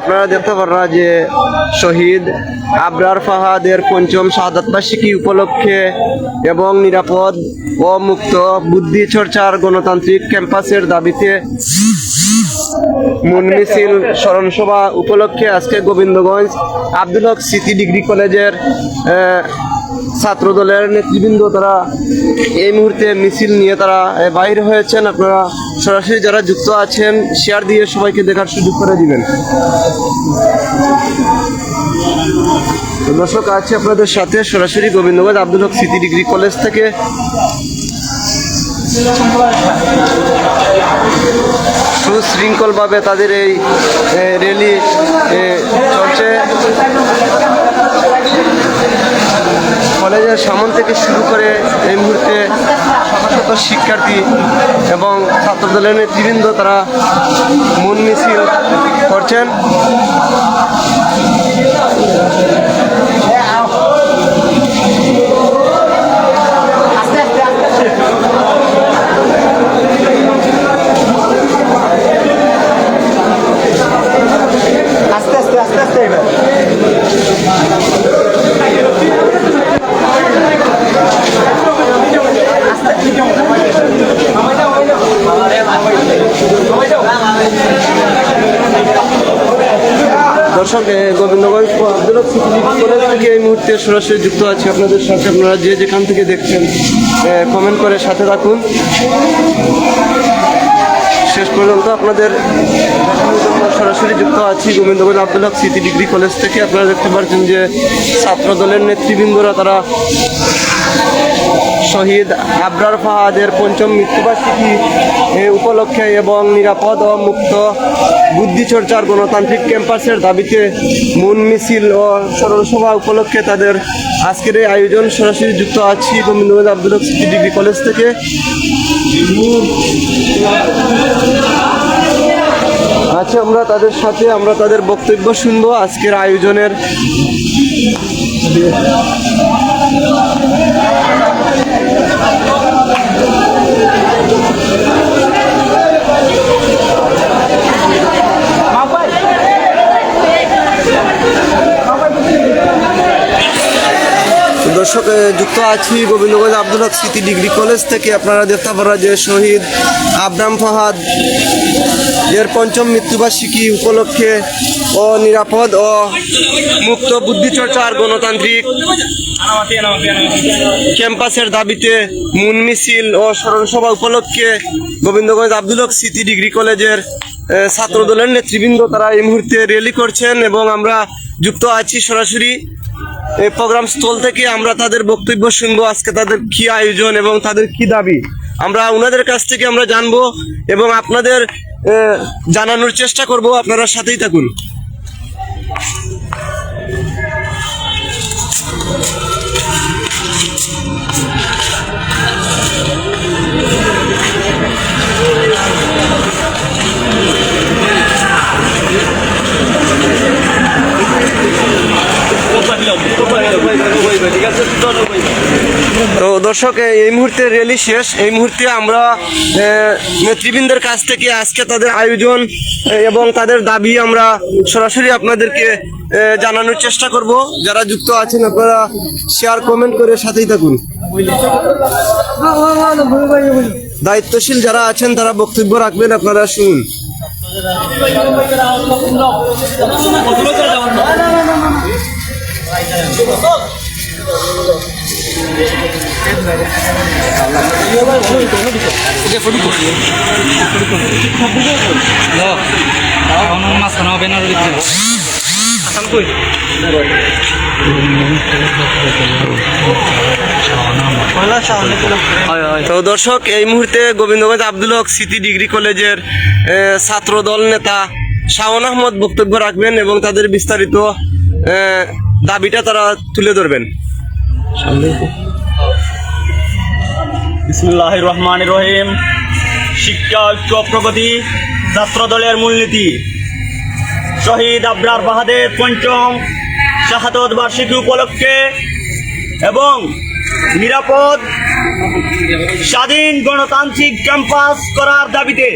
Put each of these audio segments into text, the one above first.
আপনারা দেখতে পাররা যে শহীদ আবরার ফাহাদের পঞ্চম শাহাদ বার্ষিকী উপলক্ষে এবং নিরাপদ ও মুক্ত বুদ্ধি চর্চার গণতান্ত্রিক ক্যাম্পাসের দাবিতে মুন মিছিল স্মরণসভা উপলক্ষে আজকে গোবিন্দগঞ্জ আব্দুল হক সিটি ডিগ্রি কলেজের ছাত্র দলের নেতৃবৃন্দ তারা এই মুহূর্তে মিছিল নিয়ে তারা বাইর হয়েছেন। আপনারা সরাসরি যারা যুক্ত আছেন শেয়ার দিয়ে সবাইকে দেখার সুযোগ করে দিবেন। দর্শক আছে আপনাদের সাথে সরাসরি Gobindaganj Abdul Haque city degree college থেকে সুশৃঙ্খলভাবে তাদের এই র্যালি চলছে। কলেজের সামন থেকে শুরু করে এই মুহূর্তে শত শিক্ষার্থী এবং ছাত্রদলের নেতৃবৃন্দ তারা মন মিছিল করছেন। দর্শক গোবিন্দগঞ্জ আব্দুল কলেজ থেকে এই মুহূর্তে সরাসরি যুক্ত আছি আপনাদের সাথে আপনারা যে যেখান থেকে দেখছেন কমেন্ট করে সাথে রাখুন শেষ পর্যন্ত আপনাদের সরাসরি যুক্ত আছি। Gobindaganj Abdul Haque city degree college থেকে। আপনারা দেখতে পাচ্ছেন যে ছাত্র দলের নেতৃবৃন্দরা তারা শহীদ আবরার ফাহাদের পঞ্চম মৃত্যুবার্ষিকী উপলক্ষে এবং নিরাপদ ও মুক্ত বুদ্ধিচর্চার গণতান্ত্রিক ক্যাম্পাসের দাবিতে মন মিছিল ও স্মরণ সভা উপলক্ষে তাদের আজকের এই আয়োজন সরাসরি যুক্ত আছি Gobindaganj Abdul city degree college থেকে। আচ্ছা আমরা তাদের সাথে, আমরা তাদের বক্তব্য শুনব আজকের আয়োজনের। আছি গোবিন্দগঞ্জ আব্দুল হক স্মৃতি ডিগ্রি কলেজ থেকে আপনারা দেখতে পারা যে শহীদ আবরাম ফাহাদ এর পঞ্চম মৃত্যুবার্ষিকী উপলক্ষে ও নিরাপদ ও মুক্ত বুদ্ধিচর্চার গণতান্ত্রিক ক্যাম্পাসের দাবিতে মূল মিছিল ও স্মরণ সভা উপলক্ষে গোবিন্দগঞ্জ আব্দুল হক স্মৃতি ডিগ্রি কলেজের এ, ছাত্র দলের নেতৃবৃন্দ তারা এই মুহূর্তে র্যালি করছেন এবং আমরা যুক্ত আছি সরাসরি। এই প্রোগ্রাম স্থল থেকে আমরা তাদের বক্তব্য শুনব, আজকে তাদের কি আয়োজন এবং তাদের কি দাবি? আমরা ওনাদের কাছ থেকে আমরা জানব এবং আপনাদের জানানোর চেষ্টা করব। আপনারা সাথেই থাকুন। দর্শক এই মুহূর্তে র্যালি শেষ। এই মুহূর্তে আমরা নেতৃবৃন্দের কাছ থেকে আজকে তাদের আয়োজন এবং তাদের দাবি আমরা সরাসরি আপনাদেরকে জানানোর চেষ্টা করব। যারা যুক্ত আছেন, আপনারা শেয়ার কমেন্ট করে সাথেই থাকুন। দায়িত্বশীল যারা আছেন, তারা বক্তব্য রাখবেন, আপনারা শুনুন। তো দর্শক, এই মুহূর্তে গোবিন্দগঞ্জ আব্দুল হক সিটি ডিগ্রি কলেজের ছাত্র দল নেতা শাওন আহমদ বক্তব্য রাখবেন এবং তাদের বিস্তারিত দাবিটা তারা তুলে ধরবেন। রহমান রহিম শিক্ষা, ঐক্য, প্রগতি, ছাত্র দলের মূলনীতি। শহীদ আবরার বাহাদের পঞ্চম শাহাদত বার্ষিকী উপলক্ষে এবং নিরাপদ, স্বাধীন গণতান্ত্রিক ক্যাম্পাস করার দাবিতে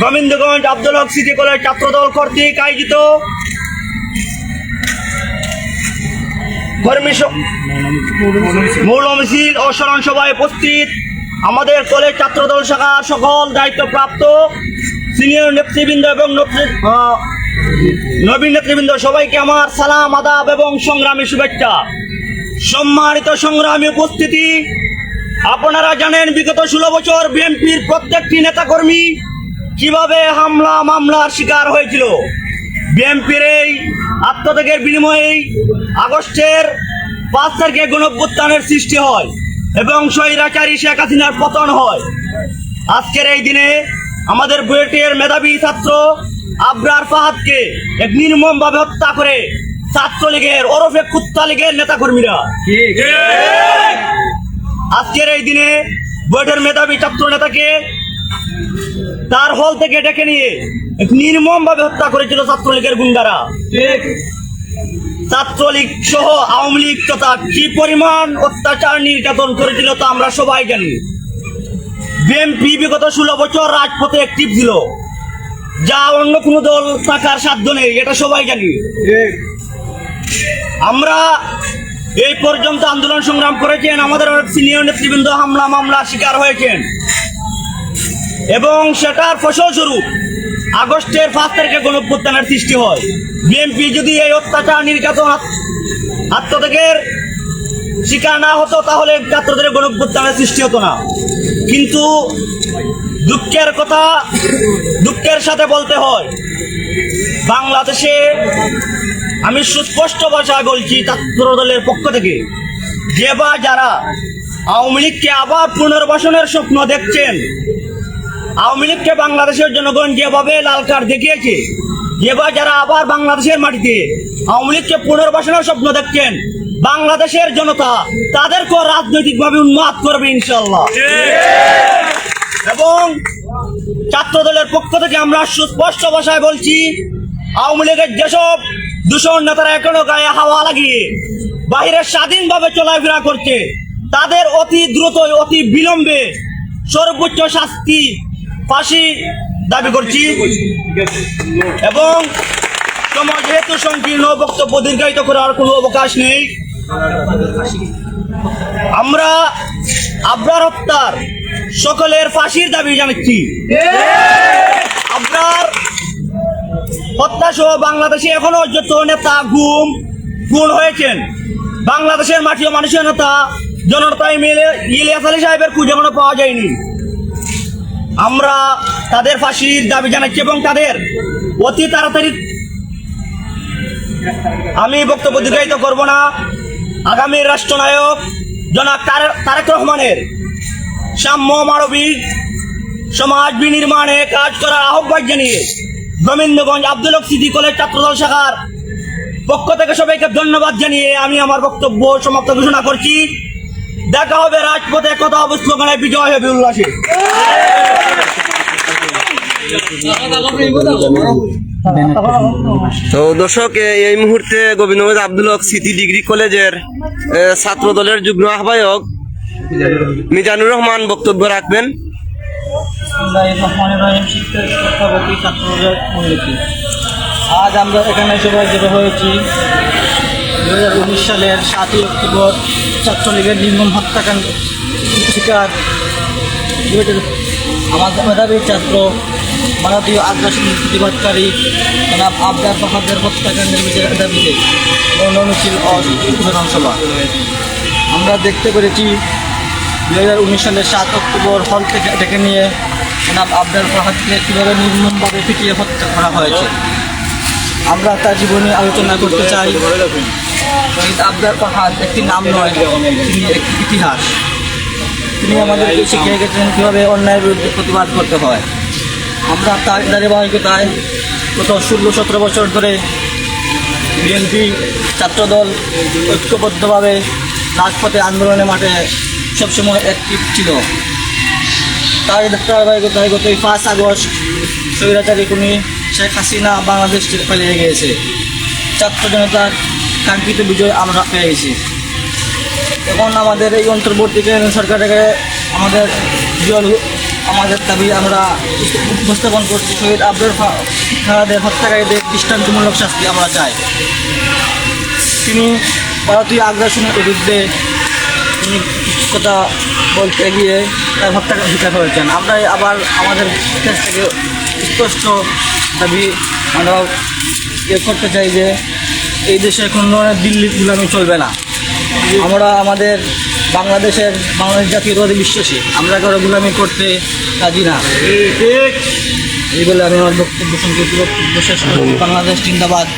গোবিন্দগঞ্জ আব্দুল হক সিটি কলেজ ছাত্রদল কর্তৃক আয়োজিত কর্মী স- মৌল মিছিল ও স্মরণ সভায় উপস্থিত আমাদের কলেজ ছাত্রদল শাখার সকল দায়িত্বপ্রাপ্ত সিনিয়র নেতৃবৃন্দ এবং নবীন নেতৃবৃন্দ সবাইকে আমার সালাম, আদাব এবং সংগ্রামী শুভেচ্ছা। সম্মানিত সংগ্রামী উপস্থিতি, আপনারা জানেন বিগত ষোলো বছর বিএনপির প্রত্যেকটি নেতাকর্মী কীভাবে হামলা, মামলার শিকার হয়েছিল। বিএনপির এই আত্মত্যাগের বিনিময়ে আগস্টের পাঁচ তারিখে গণভ্যুত্থানের সৃষ্টি হয় এবং স্বৈরাচারী শেখ হাসিনার পতন হয়। আজকের এই দিনে আমাদের বুয়েটের মেধাবী ছাত্র আবরার ফাহাদকে এক নির্মমভাবে হত্যা করে ছাত্রলীগের, ওরফে কুত্তা লীগের নেতাকর্মীরা। আজকের এই দিনে বুয়েটের মেধাবী ছাত্র নেতাকে তার হল থেকে ডেকে নিয়ে নির্মম ভাবে হত্যা করেছিল ছাত্রলীগের গুন্ডারা। ছাত্রলীগ সহ আওয়ামী লীগ তথা কি পরিমাণ অত্যাচার নির্যাতন করেছিল তা আমরা সবাই জানি। বিএনপি বিগত ষোলো বছর রাজপথে অ্যাক্টিভ ছিল। যা অন্য কোনো দল থাকার সাধ্য নেই, এটা সবাই জানি। আমরা এই পর্যন্ত আন্দোলন সংগ্রাম করেছেন, আমাদের অনেক সিনিয়র নেতৃবৃন্দ হামলা মামলা শিকার হয়েছেন। এবং সেটার ফসলস্বরূপ আগস্টের পাঁচ তারিখে গণভ্যুত্থানের সৃষ্টি হয়। বিএনপি যদি এই অত্যাচার, নির্যাতন, আত- আত্মত্যাগের শিকার না হতো, তাহলে ছাত্রদের গণভ্যুত্থানের সৃষ্টি হতো না। কিন্তু দুঃখের কথা, দুঃখের সাথে বলতে হয়, বাংলাদেশে আমি সুস্পষ্ট ভাষায় বলছি ছাত্র দলের পক্ষ থেকে, যে বা যারা আওয়ামী লীগকে আবার পুনর্বাসনের স্বপ্ন দেখছেন আওয়ামী লীগকে বাংলাদেশের জনগণ যেভাবে লাল কার্ড দেখিয়েছে বা যারা আবার বাংলাদেশের মাটিতে আওয়ামী লীগকে পুনর্বাসনের স্বপ্ন দেখছেন, বাংলাদেশের জনতা তাদেরকেও রাজনৈতিকভাবে উন্মাদ করবে ইনশাল্লাহ এবং ছাত্র দলের পক্ষ থেকে আমরা সুস্পষ্ট ভাষায় বলছি, আওয়ামী লীগের যেসব দূষণ নেতারা এখনও গায়ে হাওয়া লাগিয়ে বাহিরে স্বাধীনভাবে চলাফেরা করছে, তাদের অতি দ্রুত অতি বিলম্বে সর্বোচ্চ শাস্তি ফাঁসি দাবি করছি এবং সময় যেহেতু সংকীর্ণ বক্তব্য দীর্ঘায়িত করার কোনো অবকাশ নেই, আমরা আবরার হত্যার সকলের ফাঁসির দাবি জানাচ্ছি। আবরার হত্যা সহ বাংলাদেশে এখনও যত নেতা গুম গুণ হয়েছেন। বাংলাদেশের মাটি মানুষের নেতা জনতা মিলে ইলিয়াস আলী সাহেবের খুঁজে এখনও পাওয়া যায়নি। আমরা তাদের ফাঁসির দাবি জানাচ্ছি এবং তাদের অতি তাড়াতাড়ি আমি বক্তব্য দীর্ঘায়িত করব না। আগামী রাষ্ট্রনায়ক জনাব তারে- তারেক রহমানের সাম্য মানবিক সমাজ বিনির্মাণে কাজ করার আহ্বান জানিয়ে গোবিন্দগঞ্জ আব্দুল সিটি কলেজ ছাত্রদল শাখার পক্ষ থেকে সবাইকে ধন্যবাদ জানিয়ে আমি আমার বক্তব্য সমাপ্ত ঘোষণা করছি। দেখা হবে রাজপথে কথা হবে স্লোগানে বিজয় হবে উল্লাসে। তো দর্শক এই মুহূর্তে গোবিন্দগঞ্জ আব্দুল হক সিটি ডিগ্রি কলেজের ছাত্র দলের যুগ্ম আহ্বায়ক মিজানুর রহমান বক্তব্য রাখবেন। আজ আমরা এখানে সবাই জড়ো হয়েছি। দু হাজার উনিশ সালের সাতই অক্টোবর ছাত্রলীগের নির্মম হত্যাকাণ্ড, শিকার আমাদের মেধাবী ছাত্র, ভারতীয় আগ্রাসী প্রতিবাদকারী আবদার বাহাদের হত্যাকাণ্ডের বিচারের দাবিতে সাধারণ সভা আমরা দেখতে পেরেছি দু হাজার উনিশ সালের সাত অক্টোবর হল থেকে ডেকে নিয়ে জনাব আবদার ফাহাদকে কীভাবে নির্মমভাবে পিটিয়ে হত্যা করা হয়েছে। আমরা তার জীবনে আলোচনা করতে চাই। শহীদ আবদার ফাহাদ একটি নাম নয় তিনি একটি ইতিহাস। তিনি আমাদেরকে শিখিয়ে গেছেন কীভাবে অন্যায়ের বিরুদ্ধে প্রতিবাদ করতে হয়। আমরা তার ধারাবাহিকতায় গত ষোলো সতেরো বছর ধরে বিএনপি ছাত্রদল ঐক্যবদ্ধভাবে রাজপথে আন্দোলনের মাঠে সবসময় অ্যাক্টিভ ছিল। তার ধারাবাহিকতায় গত পাঁচ আগস্ট স্বৈরাচারী খুনি শেখ হাসিনা বাংলাদেশ থেকে পালিয়ে গিয়েছে। ছাত্র জনতার কাঙ্ক্ষিত বিজয় আমরা পেয়ে গেছি। এখন আমাদের এই অন্তর্বর্তীকালীন সরকারকে আমাদের আমাদের দাবি আমরা উপস্থাপন করছি। শহীদ আব্দুল ফাহাদের হত্যাকারীদের দৃষ্টান্তমূলক শাস্তি আমরা চাই। তিনি ভারতীয় আগ্রাসনের বিরুদ্ধে তিনি কথা বলতে গিয়ে তার হত্যাকার শিকার হয়েছেন আমরা আবার আমাদের কাছ থেকে স্পষ্ট দাবি আমরা ইয়ে করতে চাই যে এই দেশে কোনো দিল্লির গুলামি চলবে না। আমরা আমাদের বাংলাদেশের বাংলাদেশ জাতীয়তাবাদী বিশ্বাসী। আমরা কারও গুলামি করতে রাজি না। এই বলে আমি আমার বক্তব্য সংক্ষিপ্ত বক্তব্য শেষ করছি বাংলাদেশ জিন্দাবাদ।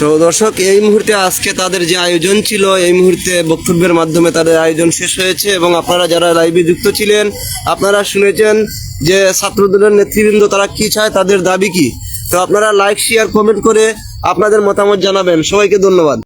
তো দর্শক, এই মুহূর্তে আজকে তাদের যে আয়োজন ছিল, এই মুহূর্তে বক্তব্যের মাধ্যমে তাদের আয়োজন শেষ হয়েছে এবং আপনারা যারা লাইভে যুক্ত ছিলেন, আপনারা শুনেছেন যে ছাত্রদলের নেতৃবৃন্দ তারা কি চায়, তাদের দাবি কি? তো আপনারা লাইক শেয়ার কমেন্ট করে আপনাদের মতামত জানাবেন। সবাইকে ধন্যবাদ।